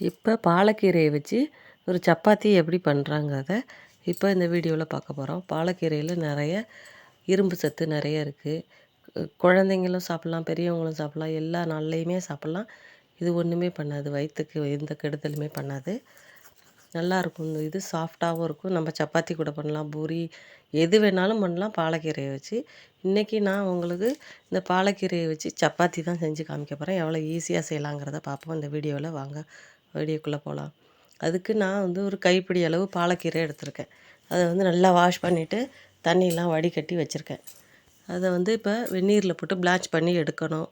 இப்போ பாலக்கீரையை வச்சு ஒரு சப்பாத்தி எப்படி பண்ணுறாங்கிறத இப்போ இந்த வீடியோவில் பார்க்க போகிறோம். பாலக்கீரையில் நிறைய இரும்பு சத்து நிறைய இருக்குது குழந்தைங்களும் சாப்பிட்லாம் பெரியவங்களும் சாப்பிட்லாம் எல்லா நாள்லேயுமே சாப்பிட்லாம். இது ஒன்றுமே பண்ணாது வயிற்றுக்கு எந்த கெடுதலுமே பண்ணாது. நல்லாயிருக்கும் இந்த இது சாஃப்டாகவும் இருக்கும். நம்ம சப்பாத்தி கூட பண்ணலாம். பூரி எது வேணாலும் பண்ணலாம். பாலக்கீரையை வச்சு இன்றைக்கி நான் உங்களுக்கு இந்த பாலக்கீரையை வச்சு சப்பாத்தி தான் செஞ்சு காமிக்க போகிறேன் எவ்வளோ ஈஸியாக செய்யலாங்கிறத பார்ப்போம். இந்த வீடியோவில் வாங்க. வீடியோக்குள்ளே போகலாம் அதுக்கு நான் வந்து ஒரு கைப்பிடி அளவு பாலக்கீரை எடுத்திருக்கேன். அதை வந்து நல்லா வாஷ் பண்ணிவிட்டு தண்ணியெலாம் வடிகட்டி வச்சுருக்கேன். அதை வந்து இப்போ வெந்நீரில் போட்டு பிளாச் பண்ணி எடுக்கணும்.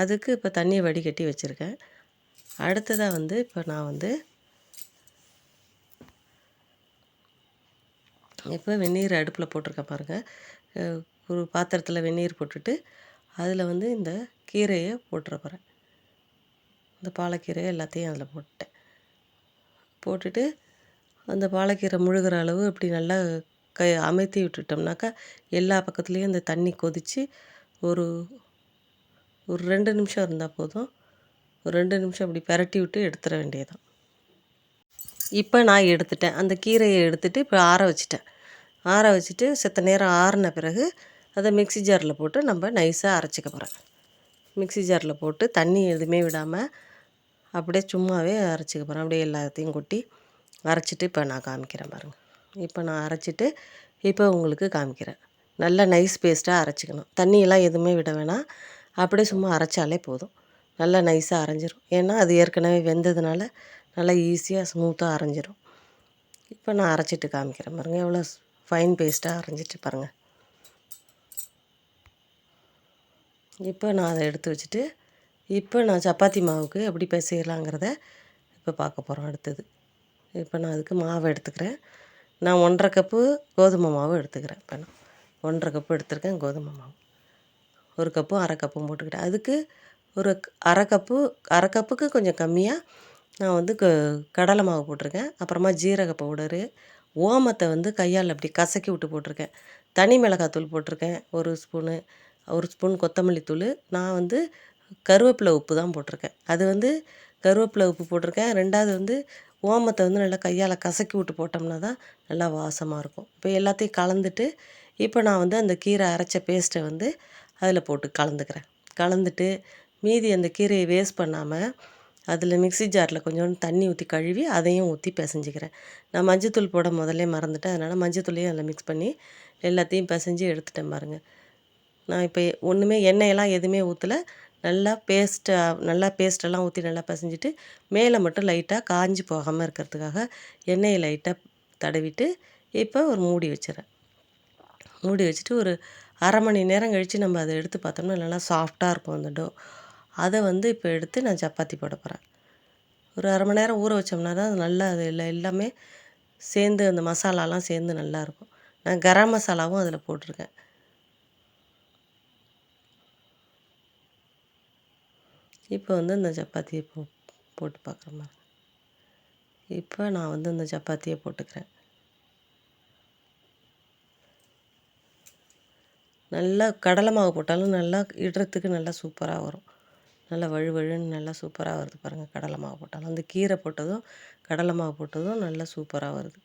அதுக்கு இப்போ தண்ணியை வடிகட்டி வச்சுருக்கேன். அடுத்ததாக வந்து இப்போ நான் வந்து இப்போ வெந்நீர் அடுப்பில் போட்டிருக்கேன் பாருங்கள் ஒரு பாத்திரத்தில் வெந்நீர் போட்டுட்டு அதில் வந்து இந்த கீரையை போட்டுற போகிறேன் இந்த பாலக்கீரை எல்லாத்தையும் அதில் போட்டுட்டேன். போட்டுட்டு அந்த பாலக்கீரை முழுகிற அளவு இப்படி நல்லா கை அமைத்தி விட்டுட்டோம்னாக்கா எல்லா பக்கத்துலேயும் இந்த தண்ணி கொதித்து ஒரு ஒரு ரெண்டு நிமிஷம் இருந்தால் போதும். ஒரு ரெண்டு நிமிஷம் அப்படி பரட்டி விட்டு எடுத்துட வேண்டியதான் இப்போ நான் எடுத்துட்டேன். அந்த கீரையை எடுத்துகிட்டு இப்போ ஆற வச்சுட்டேன். ஆற வச்சுட்டு செத்த நேரம் ஆறின பிறகு அதை மிக்சி ஜாரில் போட்டு நம்ம நைஸாக அரைச்சிக்க போகிறேன். மிக்சி ஜாரில் போட்டு தண்ணி எதுவுமே விடாமல் அப்படியே சும்மாவே அரைச்சிக்க போகிறேன் அப்படியே எல்லாத்தையும் கொட்டி அரைச்சிட்டு இப்போ நான் காமிக்கிறேன் பாருங்கள் இப்போ நான் அரைச்சிட்டு இப்போ உங்களுக்கு காமிக்கிறேன். நல்லா நைஸ் பேஸ்ட்டாக அரைச்சிக்கணும். தண்ணியெல்லாம் எதுவுமே விட வேணாம். அப்படியே சும்மா அரைச்சாலே போதும். நல்லா நைஸாக அரைஞ்சிரும். ஏன்னா அது ஏற்கனவே வெந்ததுனால நல்லா ஈஸியாக ஸ்மூத்தாக அரைஞ்சிரும். இப்போ நான் அரைச்சிட்டு காமிக்கிறேன் பாருங்கள் எவ்வளோ ஃபைன் பேஸ்ட்டாக அரைஞ்சிட்டு பாருங்கள் இப்போ நான் அதை எடுத்து வச்சுட்டு இப்போ நான் சப்பாத்தி மாவுக்கு எப்படி பிசையலாங்கிறத இப்போ பார்க்க போகிறோம் அடுத்தது. இப்போ நான் அதுக்கு மாவு எடுத்துக்கிறேன். நான் ஒன்றரை கப்பு கோதுமை மாவு எடுத்துக்கிறேன். இப்போ நான் ஒன்றரை கப்பு எடுத்துருக்கேன் கோதுமை மாவு. ஒரு கப்பும் அரை கப்பும் போட்டுக்கிட்டேன். அதுக்கு ஒரு அரை கப்பு அரை கப்புக்கு கொஞ்சம் கம்மியாக நான் வந்து க கடலை மாவு போட்டிருக்கேன். அப்புறமா ஜீரக பவுடரு ஓமத்தை வந்து கையால் அப்படி கசக்கி விட்டு போட்டிருக்கேன். தனி மிளகாத்தூள் போட்டிருக்கேன். ஒரு ஸ்பூனு ஒரு ஸ்பூன் கொத்தமல்லி தூள். நான் வந்து கருவேப்பிலை உப்பு தான் போட்டிருக்கேன். அது வந்து கருவேப்பிலை உப்பு போட்டிருக்கேன். ரெண்டாவது வந்து ஓமத்தை வந்து நல்லா கையால் கசக்கி விட்டு போட்டோம்னா தான் நல்லா வாசமாக இருக்கும். இப்போ எல்லாத்தையும் கலந்துட்டு இப்போ நான் வந்து அந்த கீரை அரைச்ச பேஸ்ட்டை வந்து அதில் போட்டு கலந்துக்கிறேன். கலந்துட்டு மீதி அந்த கீரையை வேஸ்ட் பண்ணாமல் அதில் மிக்சி ஜாரில் கொஞ்சோண்டு தண்ணி ஊற்றி கழுவி அதையும் ஊற்றி பிசைஞ்சிக்கிறேன். நான் மஞ்சத்தூள் போட முதல்ல மறந்துட்டேன். அதனால் மஞ்சத்தூளையும் அதில் மிக்ஸ் பண்ணி எல்லாத்தையும் பிசைஞ்சு எடுத்துட்டேன் பாருங்கள் நான் இப்போ ஒன்றுமே எண்ணெயெல்லாம் எதுவுமே ஊற்றல நல்லா பேஸ்ட்டாக நல்லா பேஸ்ட்டெல்லாம் ஊற்றி நல்லா பிசைஞ்சிட்டு மேலே மட்டும் லைட்டாக காஞ்சி போகாமல் இருக்கிறதுக்காக எண்ணெயை லைட்டாக தடவிட்டு இப்போ ஒரு மூடி வச்சுறேன் மூடி வச்சுட்டு ஒரு அரை மணி நேரம் கழித்து நம்ம அதை எடுத்து பார்த்தோம்னா நல்லா சாஃப்டாக இருக்கும் அந்த டோ அதை வந்து இப்போ எடுத்து நான் சப்பாத்தி போட போகிறேன் ஒரு அரை மணி நேரம் ஊற வச்சோம்னா தான் அது நல்லா அது இல்லை எல்லாமே சேர்ந்து அந்த மசாலாலாம் சேர்ந்து நல்லாயிருக்கும் நான் கரம் மசாலாவும் அதில் போட்டிருக்கேன். இப்போ வந்து இந்த சப்பாத்தியை போ போட்டு பார்க்குற மாதிரி. இப்போ நான் வந்து இந்த சப்பாத்தியை போட்டுக்கிறேன். நல்லா கடலை மாவு போட்டாலும் நல்லா இடுறதுக்கு நல்லா சூப்பராக வரும். நல்லா வழுவழுன்னு நல்லா சூப்பராக வருது பாருங்கள் கடலை மாவு போட்டாலும். அந்த கீரை போட்டதும் கடலை மாவு போட்டதும் நல்லா சூப்பராக வருது.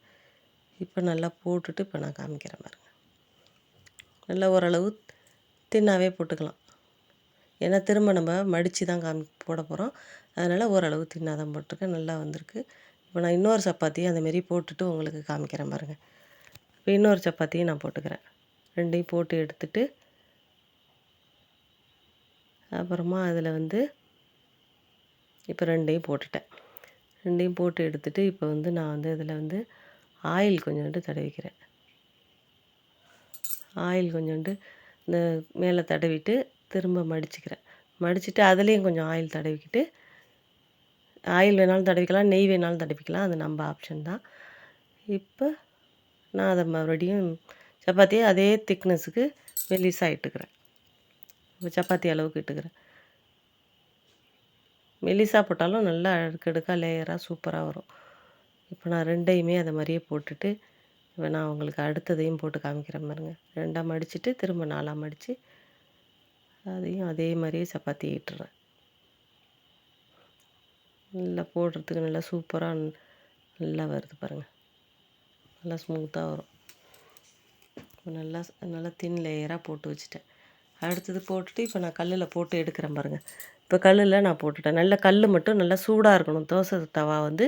இப்போ நல்லா போட்டுட்டு இப்போ நான் காமிக்கிறேன் பாருங்கள் நல்லா ஓரளவு தின்னாவே போட்டுக்கலாம். ஏன்னா திரும்ப நம்ம மடித்து தான் காமி போட போகிறோம் அதனால் ஓரளவு தின்னாக தான் போட்டிருக்கேன். நல்லா வந்திருக்கு. இப்போ நான் இன்னொரு சப்பாத்தியும் அந்தமாரி போட்டுட்டு உங்களுக்கு காமிக்கிறேன் பாருங்கள் இப்போ இன்னொரு சப்பாத்தியும் நான் போட்டுக்கிறேன். ரெண்டையும் போட்டு எடுத்துட்டு அப்புறமா அதில் வந்து இப்போ ரெண்டையும் போட்டுட்டேன். ரெண்டையும் போட்டு எடுத்துட்டு இப்போ வந்து நான் வந்து இதில் வந்து ஆயில் கொஞ்சோண்டு தடவிக்கிறேன். ஆயில் கொஞ்சோண்டு இந்த மேலே தடவிட்டு திரும்ப மடிச்சுக்கிறேன். மடிச்சுட்டு அதுலேயும் கொஞ்சம் ஆயில் தடவிக்கிட்டு ஆயில் வேணாலும் தடவிக்கலாம் நெய் வேணாலும் தடவிக்கலாம். அது நம்ம ஆப்ஷன் தான். இப்போ நான் அதை மறுபடியும் சப்பாத்தியை அதே திக்னஸுக்கு மெல்லிஸாக இட்டுக்கிறேன். சப்பாத்தி அளவுக்கு இட்டுக்கிறேன். மெல்லிசா போட்டாலும் நல்லா அடுக்கடுக்காக லேயராக சூப்பராக வரும். இப்போ நான் ரெண்டையுமே அதை மாதிரியே போட்டுட்டு இப்போ நான் உங்களுக்கு அடுத்ததையும் போட்டு காமிக்கிறேன் பாருங்கள் ரெண்டாக மடிச்சுட்டு திரும்ப நாலாக மடித்து அதையும் அதே மாதிரியே சப்பாத்தி இட்டுறேன். நல்லா போடுறதுக்கு நல்லா சூப்பராக நல்லா வருது பாருங்கள் நல்லா ஸ்மூத்தாக வரும். இப்போ நல்லா நல்லா தின் லேயராக போட்டு வச்சுட்டேன். அடுத்தது போட்டுட்டு இப்போ நான் கல்லில் போட்டு எடுக்கிறேன் பாருங்கள் இப்போ கல்லில் நான் போட்டுட்டேன். நல்ல கல் மட்டும் நல்லா சூடாக இருக்கணும். தோசை தவா வந்து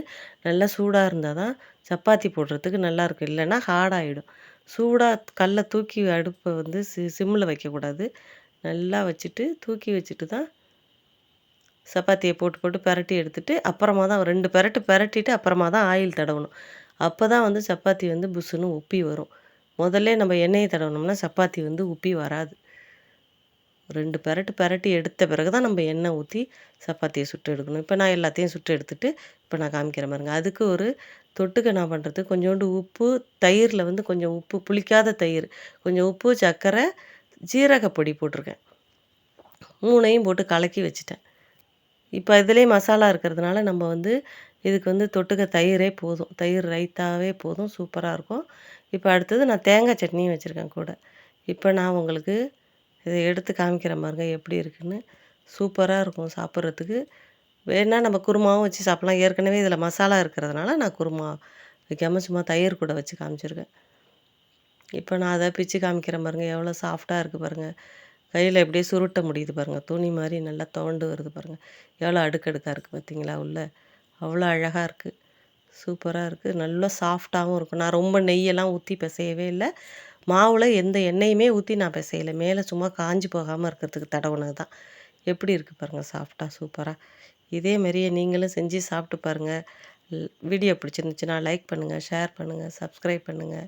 நல்லா சூடாக இருந்தால் தான் சப்பாத்தி போடுறதுக்கு நல்லாயிருக்கும் இல்லைன்னா ஹார்டாகிடும் சூடாக கல்லை தூக்கி அடுப்பை வந்து சி சிம்மில் வைக்கக்கூடாது. நல்லா வச்சுட்டு தூக்கி வச்சுட்டு தான் சப்பாத்தியை போட்டு போட்டு பெரட்டி எடுத்துகிட்டு அப்புறமா தான் ரெண்டு பெரட்டு பெரட்டிட்டு அப்புறமா தான் ஆயில் தடவணும். அப்போ தான் வந்து சப்பாத்தி வந்து புஷ்ஷுன்னு உப்பி வரும். முதல்ல நம்ம எண்ணெயை தடவினோம்னா சப்பாத்தி வந்து உப்பி வராது. ரெண்டு பெரட்டு பெரட்டி எடுத்த பிறகு தான் நம்ம எண்ணெய் ஊற்றி சப்பாத்தியை சுட்டு எடுக்கணும். இப்போ நான் எல்லாத்தையும் சுட்டு எடுத்துட்டு இப்போ நான் காமிக்கிற பாருங்க. அதுக்கு ஒரு தொட்டுக்க நான் பண்ணுறது கொஞ்சோண்டு உப்பு தயிரில் வந்து கொஞ்சம் உப்பு புளிக்காத தயிர் கொஞ்சம் உப்பு சர்க்கரை ஜீரகப்பொடி போட்டிருக்கேன். மூணையும் போட்டு கலக்கி வச்சுட்டேன். இப்போ இதுலேயே மசாலா இருக்கிறதுனால நம்ம வந்து இதுக்கு வந்து தொட்டுக்க தயிரே போதும். தயிர் ரைத்தாவே போதும். சூப்பராக இருக்கும். இப்போ அடுத்தது நான் தேங்காய் சட்னியும் வச்சுருக்கேன் கூட. இப்போ நான் உங்களுக்கு இதை எடுத்து காமிக்கிறேன் மாதிரிங்க எப்படி இருக்குன்னு. சூப்பராக இருக்கும் சாப்பிட்றதுக்கு. வேணால் நம்ம குருமாவும் வச்சு சாப்பிட்லாம். ஏற்கனவே இதில் மசாலா இருக்கிறதுனால நான் குருமா வைக்காமல் சும்மா தயிர் கூட வச்சு காமிச்சிருக்கேன். இப்போ நான் அதை பிச்சு காமிக்கிறேன் பாருங்கள் எவ்வளோ சாஃப்டாக இருக்குது பாருங்கள் கையில் எப்படியே சுருட்ட முடியுது பாருங்கள் துணி மாதிரி நல்லா துவண்டு வருது பாருங்கள் எவ்வளோ அடுக்கடுக்காக இருக்குது பார்த்தீங்களா உள்ள? அவ்வளோ அழகாக இருக்குது சூப்பராக இருக்குது நல்லா சாஃப்டாகவும் இருக்கும். நான் ரொம்ப நெய்யெல்லாம் ஊற்றி பிசையவே இல்லை. மாவில் எந்த எண்ணெயுமே ஊற்றி நான் பிசையலை. மேலே சும்மா காஞ்சி போகாமல் இருக்கிறதுக்கு தடவுனது தான். எப்படி இருக்குது பாருங்கள் சாஃப்டாக சூப்பராக இதே மாதிரியே நீங்களும் செஞ்சு சாப்பிட்டு பாருங்கள் வீடியோ பிடிச்சிருந்துச்சுன்னா லைக் பண்ணுங்கள் ஷேர் பண்ணுங்கள் சப்ஸ்கிரைப் பண்ணுங்கள்